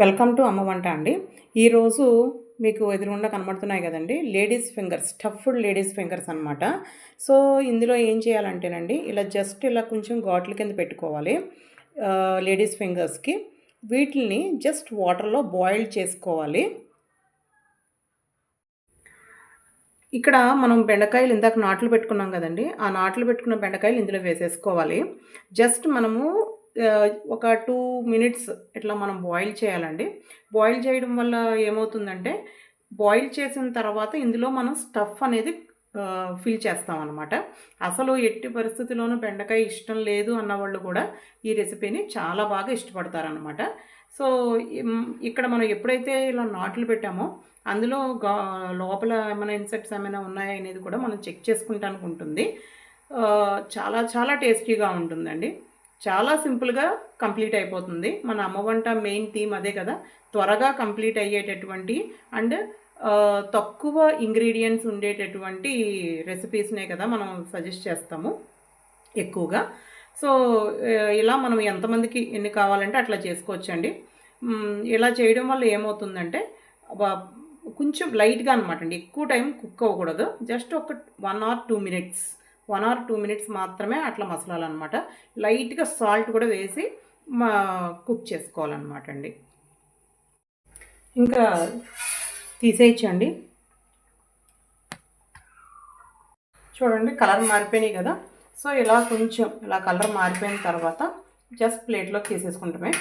Welcome to అమ్మ వంట అండి. ఈరోజు మీకు ఎదురుగుండా కనబడుతున్నాయి కదండి ladies fingers stuffed ladies fingers అనమాట సో ఇందులో ఏం చేయాలంటేనండి ఇలా జస్ట్ ఇలా కొంచెం ఘాట్ల కింద పెట్టుకోవాలి లేడీస్ ఫింగర్స్కి. వీటిని జస్ట్ వాటర్లో బాయిల్ చేసుకోవాలి. ఇక్కడ మనం బెండకాయలు ఇందాక నాట్లు పెట్టుకున్నాం కదండి ఆ నాట్లు పెట్టుకున్న బెండకాయలు ఇందులో వేసేసుకోవాలి. జస్ట్ మనము ఒక టూ మినిట్స్ ఇట్లా మనం బాయిల్ చేయాలండి. బాయిల్ చేయడం వల్ల ఏమవుతుందంటే బాయిల్ చేసిన తర్వాత ఇందులో మనం స్టఫ్ అనేది ఫిల్ చేస్తాం అనమాట అసలు ఎట్టి పరిస్థితిలోనూ బెండకాయ ఇష్టం లేదు అన్న వాళ్ళు కూడా ఈ రెసిపీని చాలా బాగా ఇష్టపడతారనమాట సో ఇక్కడ మనం ఎప్పుడైతే ఇలా నాట్లు పెట్టామో అందులో లోపల ఏమైనా ఇన్సెక్ట్స్ ఏమైనా ఉన్నాయా అనేది కూడా మనం చెక్ చేసుకుంటానికి ఉంటుంది. చాలా చాలా టేస్టీగా ఉంటుందండి. చాలా సింపుల్గా కంప్లీట్ అయిపోతుంది. మన అమ్మ వంట మెయిన్ థీమ్ అదే కదా. త్వరగా కంప్లీట్ అయ్యేటటువంటి అండ్ తక్కువ ఇంగ్రీడియంట్స్ ఉండేటటువంటి రెసిపీస్నే కదా మనం సజెస్ట్ చేస్తాము ఎక్కువగా. సో ఇలా మనం ఎంతమందికి ఎన్ని కావాలంటే అట్లా చేసుకోవచ్చండి. ఇలా చేయడం వల్ల ఏమవుతుందంటే కొంచెం లైట్గా అనమాట అండి. ఎక్కువ టైం కుక్ అవ్వకూడదు. జస్ట్ ఒక one or two minutes one or two minutes మాత్రమే అట్లా మసలాలన్నమాట. లైట్గా సాల్ట్ కూడా వేసి మా కుక్ చేసుకోవాలన్నమాట అండి. ఇంకా తీసేయచ్చండి. చూడండి కలర్ మారిపోయినాయి కదా. సో ఇలా కొంచెం ఇలా కలర్ మారిపోయిన తర్వాత జస్ట్ ప్లేట్లోకి తీసేసుకుంటామే.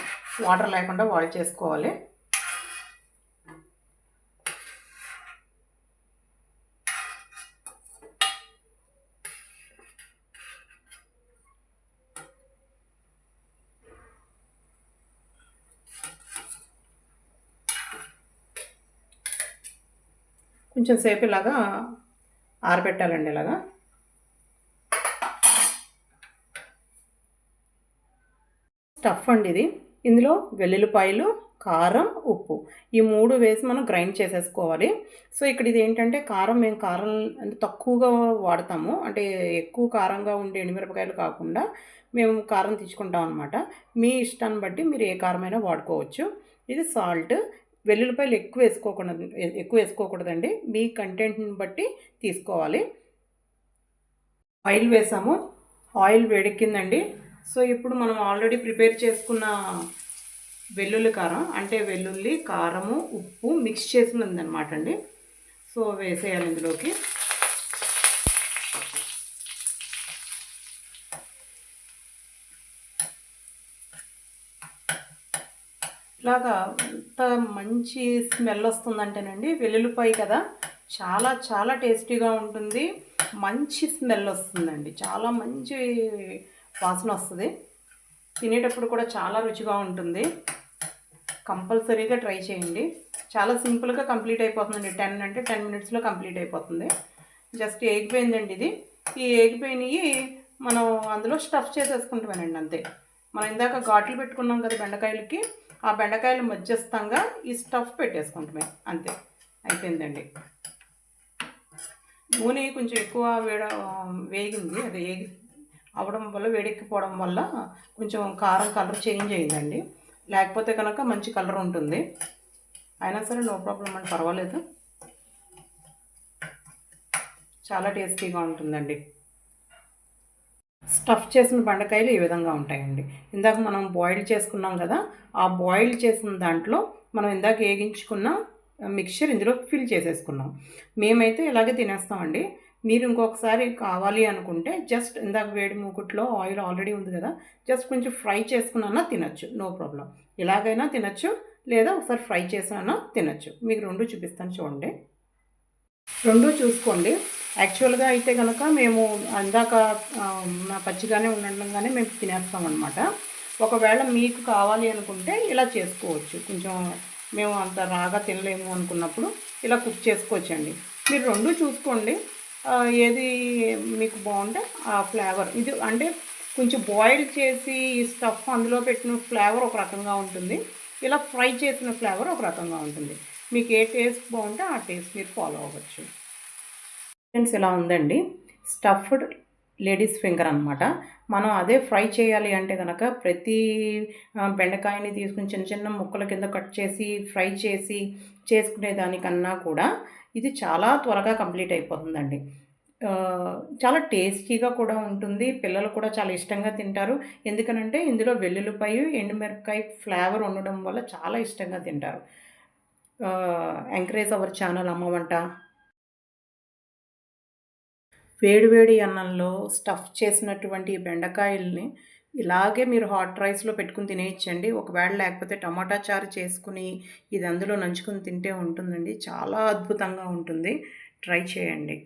వాటర్ లేకుండా వాయిల్ చేసుకోవాలి. కొంచెం సేపు ఇలాగా ఆరబెట్టాలండి ఇలాగా. స్టఫ్ అండి ఇది. ఇందులో వెల్లుల్లిపాయలు కారం ఉప్పు. ఈ మూడు వేసి మనం గ్రైండ్ చేసేసుకోవాలి. సో ఇక్కడ ఇది ఏంటంటే కారం మేము కారం అంటే తక్కువగా వాడతాము. అంటే ఎక్కువ కారంగా ఉండే ఎండుమిరపకాయలు కాకుండా మేము కారం తెచ్చుకుంటాం అనమాట మీ ఇష్టాన్ని బట్టి మీరు ఏ కారమైనా వాడుకోవచ్చు. ఇది సాల్ట్ వెల్లుల్లిపాయలు ఎక్కువ వేసుకోకూడదు ఎక్కువ వేసుకోకూడదండి. మీ కంటెంట్ని బట్టి తీసుకోవాలి. ఆయిల్ వేసాము. ఆయిల్ వేడెక్కిందండి. సో ఇప్పుడు మనం ఆల్రెడీ ప్రిపేర్ చేసుకున్న వెల్లుల్లి కారం అంటే వెల్లుల్లి కారము ఉప్పు మిక్స్ చేసినది అనమాట అండి. సో వేసేయాలి ఇందులోకి. ఇలాగా ఎంత మంచి స్మెల్ వస్తుందంటేనండి వెల్లుల్లిపాయ కదా చాలా చాలా టేస్టీగా ఉంటుంది. మంచి స్మెల్ వస్తుందండి. చాలా మంచి వాసన వస్తుంది. తినేటప్పుడు కూడా చాలా రుచిగా ఉంటుంది. కంపల్సరీగా ట్రై చేయండి. చాలా సింపుల్గా కంప్లీట్ అయిపోతుందండి. టెన్ అంటే టెన్ మినిట్స్లో కంప్లీట్ అయిపోతుంది. జస్ట్ ఏగిపోయిందండి ఇది. ఈ ఎగిపోయినవి మనం అందులో స్టఫ్ చేసేసుకుంటామేనండి అంతే. మనం ఇందాక ఘాట్లు పెట్టుకున్నాం కదా బెండకాయలకి ఆ బెండకాయలు మధ్యస్థంగా ఈ స్టఫ్ పెట్టేసుకుంటామే అంతే. అయిపోయిందండి. నూనె కొంచెం ఎక్కువ వేడ వేగింది అది వేగి అవడం వల్ల వేడెక్కిపోవడం వల్ల కొంచెం కారం కలర్ చేంజ్ అయిందండి. లేకపోతే కనుక మంచి కలర్ ఉంటుంది. అయినా సరే నో ప్రాబ్లం అండి పర్వాలేదు. చాలా టేస్టీగా ఉంటుందండి. స్టఫ్ చేసిన బెండకాయలు ఈ విధంగా ఉంటాయండి. ఇందాక మనం బాయిల్ చేసుకున్నాం కదా ఆ బాయిల్ చేసిన దాంట్లో మనం ఇందాక వేగించుకున్న మిక్చర్ ఇందులో ఫిల్ చేసేసుకున్నాం. మేమైతే ఇలాగే తినేస్తామండి. మీరు ఇంకొకసారి కావాలి అనుకుంటే జస్ట్ ఇందాక వేడి మూకుట్లో ఆయిల్ ఆల్రెడీ ఉంది కదా జస్ట్ కొంచెం ఫ్రై చేసుకున్నా తినచ్చు నో ప్రాబ్లం ఇలాగైనా తినచ్చు లేదా ఒకసారి ఫ్రై చేసినా తినచ్చు. మీకు రెండు చూపిస్తాను చూడండి. రెండు చూసుకోండి. యాక్చువల్గా అయితే కనుక మేము అందాక పచ్చిగానే ఉండడంగానే మేము తినేస్తాం అనమాట ఒకవేళ మీకు కావాలి అనుకుంటే ఇలా చేసుకోవచ్చు. కొంచెం మేము అంత రాగా తినలేము అనుకున్నప్పుడు ఇలా కుక్ చేసుకోవచ్చండి. మీరు రెండు చూసుకోండి. ఏది మీకు బాగుంటే ఆ ఫ్లేవర్. ఇది అంటే కొంచెం బాయిల్ చేసి ఈ స్టఫ్ అందులో పెట్టిన ఫ్లేవర్ ఒక రకంగా ఉంటుంది. ఇలా ఫ్రై చేసిన ఫ్లేవర్ ఒక రకంగా ఉంటుంది. మీకు ఏ టేస్ట్ బాగుంటే ఆ టేస్ట్ మీరు ఫాలో అవ్వచ్చు. ఫ్రెండ్స్ ఇలా ఉందండి? స్టఫ్డ్ లేడీస్ ఫింగర్ అనమాట మనం అదే ఫ్రై చేయాలి అంటే కనుక ప్రతి బెండకాయని తీసుకుని చిన్న చిన్న ముక్కల కింద కట్ చేసి ఫ్రై చేసి చేసుకునే దానికన్నా కూడా ఇది చాలా త్వరగా కంప్లీట్ అయిపోతుందండి. చాలా టేస్టీగా కూడా ఉంటుంది. పిల్లలు కూడా చాలా ఇష్టంగా తింటారు. ఎందుకనంటే ఇందులో వెల్లుల్లిపాయ ఎండుమిరపకాయ ఫ్లేవర్ ఉండడం వల్ల చాలా ఇష్టంగా తింటారు. ఎంకరేజ్ అవర్ ఛానల్ అమ్మ వంట. వేడివేడి అన్నంలో స్టఫ్ చేసినటువంటి బెండకాయల్ని ఇలాగే మీరు హాట్ రైస్లో పెట్టుకుని తినేయచ్చండి. ఒకవేళ లేకపోతే టమాటా చారు చేసుకుని ఇది అందులో నంచుకుని తింటే ఉంటుందండి. చాలా అద్భుతంగా ఉంటుంది. ట్రై చేయండి.